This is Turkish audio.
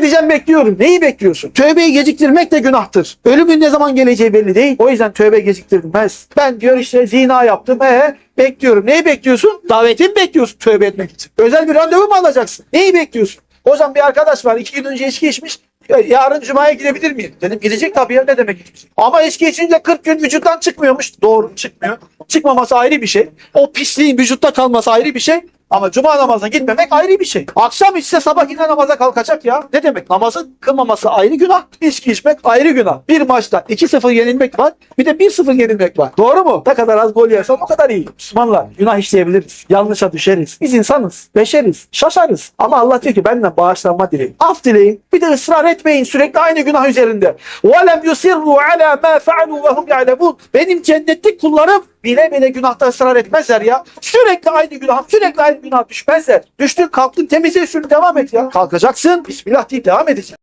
edeceğim bekliyorum. Neyi bekliyorsun? Tövbeyi geciktirmek de günahtır. Ölümün ne zaman geleceği belli değil. O yüzden tövbe geciktirilmez. Ben diyor işte zina yaptım. Ee, bekliyorum. Neyi bekliyorsun? Daveti bekliyorsun tövbe etmek için? Özel bir randevu mu alacaksın? Neyi bekliyorsun? Hocam bir arkadaş var. iki gün önce içki içmiş. Ya, Yarın cumaya gidebilir miyim? Dedim gidecek tabii ya ne demek içki? Ama içki içince 40 gün vücuttan çıkmıyormuş. Doğru çıkmıyor. Çıkmaması ayrı bir şey. O pisliğin vücutta kalması ayrı bir şey. Ama cuma namazına gitmemek ayrı bir şey. Akşam içse sabah yine namaza kalkacak ya. Ne demek? Namazın kılmaması ayrı günah. İçki içmek ayrı günah. Bir maçta 2-0 yenilmek var. Bir de 1-0 yenilmek var. Doğru mu? Ne kadar az gol yersen o kadar iyi. Müslümanlar günah işleyebiliriz. Yanlışa düşeriz. Biz insanız. Beşeriz. Şaşarız. Ama Allah diyor ki benden bağışlanma dileyin. Af dileyin. Bir de ısrar etmeyin sürekli aynı günah üzerinde. وَلَمْ يُسِرُّوا عَلَى مَا فَعَلُوا وَهُمْ يَعْلَمُونَ Benim cennetlik kullarım bile bile günahta ısrar etmezler ya. Sürekli aynı günah, sürekli aynı günah düşmezler. Düştün kalktın temizle üstünü devam et ya. Kalkacaksın, Bismillah deyip devam edeceksin.